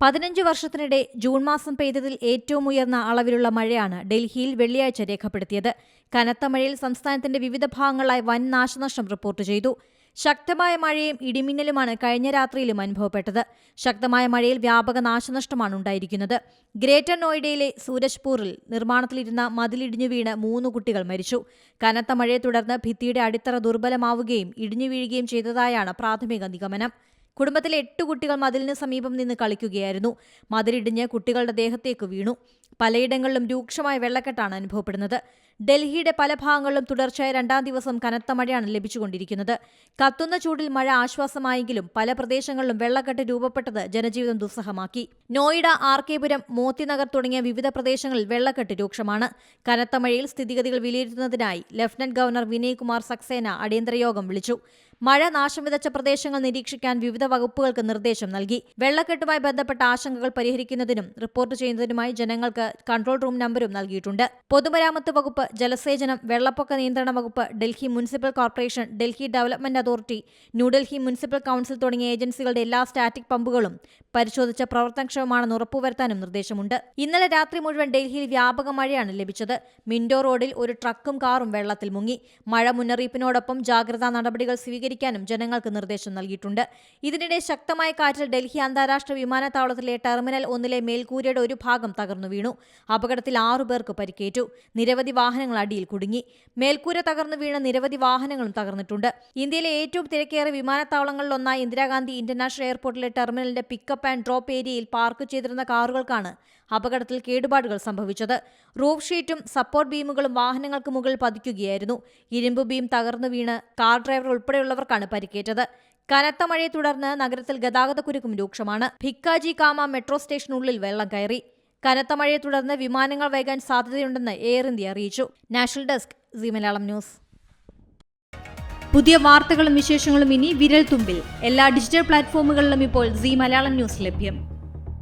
പതിനഞ്ച് വർഷത്തിനിടെ ജൂൺ മാസം പെയ്തതിൽ ഏറ്റവും ഉയർന്ന അളവിലുള്ള മഴയാണ് ഡൽഹിയിൽ വെള്ളിയാഴ്ച രേഖപ്പെടുത്തിയത്. കനത്ത മഴയിൽ സംസ്ഥാനത്തിന്റെ വിവിധ ഭാഗങ്ങളായി വൻ നാശനഷ്ടം റിപ്പോർട്ട് ചെയ്തു. ശക്തമായ മഴയും ഇടിമിന്നലുമാണ് കഴിഞ്ഞ രാത്രിയിലും അനുഭവപ്പെട്ടത്. ശക്തമായ മഴയിൽ വ്യാപക നാശനഷ്ടമാണ് ഉണ്ടായിരിക്കുന്നത്. ഗ്രേറ്റർ നോയിഡയിലെ സൂരജ്പൂറിൽ നിർമ്മാണത്തിലിരുന്ന മതിലിടിഞ്ഞു വീണ് മൂന്ന് കുട്ടികൾ മരിച്ചു. കനത്ത മഴയെ തുടർന്ന് ഭിത്തിയുടെ അടിത്തറ ദുർബലമാവുകയും ഇടിഞ്ഞു വീഴുകയും ചെയ്തതായാണ് പ്രാഥമിക നിഗമനം. കുടുംബത്തിലെ എട്ട് കുട്ടികൾ മതിലിന് സമീപം നിന്ന് കളിക്കുകയായിരുന്നു. മതിലിടിഞ്ഞ് കുട്ടികളുടെ ദേഹത്തേക്ക് വീണു. പലയിടങ്ങളിലും രൂക്ഷമായ വെള്ളക്കെട്ടാണ് അനുഭവപ്പെടുന്നത്. ഡൽഹിയുടെ പല ഭാഗങ്ങളിലും തുടർച്ചയായ രണ്ടാം ദിവസം കനത്ത മഴയാണ് ലഭിച്ചുകൊണ്ടിരിക്കുന്നത്. കത്തുന്ന ചൂടിൽ മഴ ആശ്വാസമായെങ്കിലും പല പ്രദേശങ്ങളിലും വെള്ളക്കെട്ട് രൂപപ്പെട്ടത് ജനജീവിതം ദുസ്സഹമാക്കി. നോയിഡ ആർ കെപുരം മോത്തിനഗർ തുടങ്ങിയ വിവിധ പ്രദേശങ്ങളിൽ വെള്ളക്കെട്ട് രൂക്ഷമാണ്. കനത്ത മഴയിൽ സ്ഥിതിഗതികൾ വിലയിരുത്തുന്നതിനായി ലഫ്റ്റനന്റ് ഗവർണർ വിനയ് കുമാർ സക്സേന അടിയന്തര യോഗം വിളിച്ചു. മഴ നാശം വിതച്ച പ്രദേശങ്ങൾ നിരീക്ഷിക്കാൻ വിവിധ വകുപ്പുകൾക്ക് നിർദ്ദേശം നൽകി. വെള്ളക്കെട്ടുമായി ബന്ധപ്പെട്ട ആശങ്കകൾ പരിഹരിക്കുന്നതിനും റിപ്പോർട്ട് ചെയ്യുന്നതിനുമായി ജനങ്ങൾക്ക് കൺട്രോൾ റൂം നമ്പരും നൽകിയിട്ടുണ്ട്. പൊതുമരാമത്ത് വകുപ്പ് ജലസേചനം വെള്ളപ്പൊക്ക നിയന്ത്രണ വകുപ്പ് Delhi municipal corporation Delhi development authority New Delhi municipal council തുടങ്ങിയ ഏജൻസികളുടെ എല്ലാ സ്റ്റാറ്റിക് പമ്പുകളും പരിശോധിച്ച പ്രവർത്തനക്ഷമമാണെന്ന് ഉറപ്പുവരുത്താനും നിർദ്ദേശമുണ്ട്. ഇന്നലെ രാത്രി മുഴുവൻ ഡൽഹിയിൽ വ്യാപക മഴയാണ് ലഭിച്ചത്. മിൻഡോ റോഡിൽ ഒരു ട്രക്കും കാറും വെള്ളത്തിൽ മുങ്ങി. മഴ മുന്നറിയിപ്പിനോടൊപ്പം ജാഗ്രതാ നടപടികൾ സ്വീകരിക്കാനും ജനങ്ങൾക്ക് നിർദ്ദേശം നൽകിയിട്ടുണ്ട്. ഇതിനിടെ ശക്തമായ കാറ്റിൽ ഡൽഹി അന്താരാഷ്ട്ര വിമാനത്താവളത്തിലെ ടെർമിനൽ ഒന്നിലെ മേൽക്കൂരയുടെ ഒരു ഭാഗം തകർന്നു വീണു. അപകടത്തിൽ ആറു പേർക്ക് പരിക്കേറ്റു. നിരവധി വാഹനങ്ങൾ അടിയിൽ കുടുങ്ങി. മേൽക്കൂര തകർന്നു വീണ നിരവധി വാഹനങ്ങളും തകർന്നിട്ടുണ്ട്. ഇന്ത്യയിലെ ഏറ്റവും തിരക്കേറിയ വിമാനത്താവളങ്ങളിലൊന്നായ ഇന്ദിരാഗാന്ധി ഇന്റർനാഷണൽ എയർപോർട്ടിലെ ടെർമിനലിന്റെ പിക്കപ്പ് ആൻഡ് ഡ്രോപ്പ് ഏരിയയിൽ പാർക്ക് ചെയ്തിരുന്ന കാറുകൾക്കാണ് അപകടത്തിൽ കേടുപാടുകൾ സംഭവിച്ചത്. റൂഫ് ഷീറ്റും സപ്പോർട്ട് ബീമുകളും വാഹനങ്ങൾക്ക് മുകളിൽ പതിക്കുകയായിരുന്നു. ഇരുമ്പ് ബീം തകർന്നു വീണ് കാർ ഡ്രൈവർ ഉൾപ്പെടെയുള്ളവർക്കാണ് പരിക്കേറ്റത്. കനത്ത മഴയെ തുടർന്ന് നഗരത്തിൽ ഗതാഗതക്കുരുക്കും രൂക്ഷമാണ്. ഭിക്കാജി കാമ മെട്രോ സ്റ്റേഷനുള്ളിൽ വെള്ളം കയറി. കനത്ത മഴയെ തുടർന്ന് വിമാനങ്ങൾ വൈകാൻ സാധ്യതയുണ്ടെന്ന് എയർ ഇന്ത്യ അറിയിച്ചു. National desk C Malayalam news. പുതിയ വാർത്തകളും വിശേഷങ്ങളും ഇനി വിരൽ തുമ്പിൽ എല്ലാ ഡിജിറ്റൽ പ്ലാറ്റ്ഫോമുകളിലും ഇപ്പോൾ സി മലയാളം ന്യൂസ് ലഭ്യം.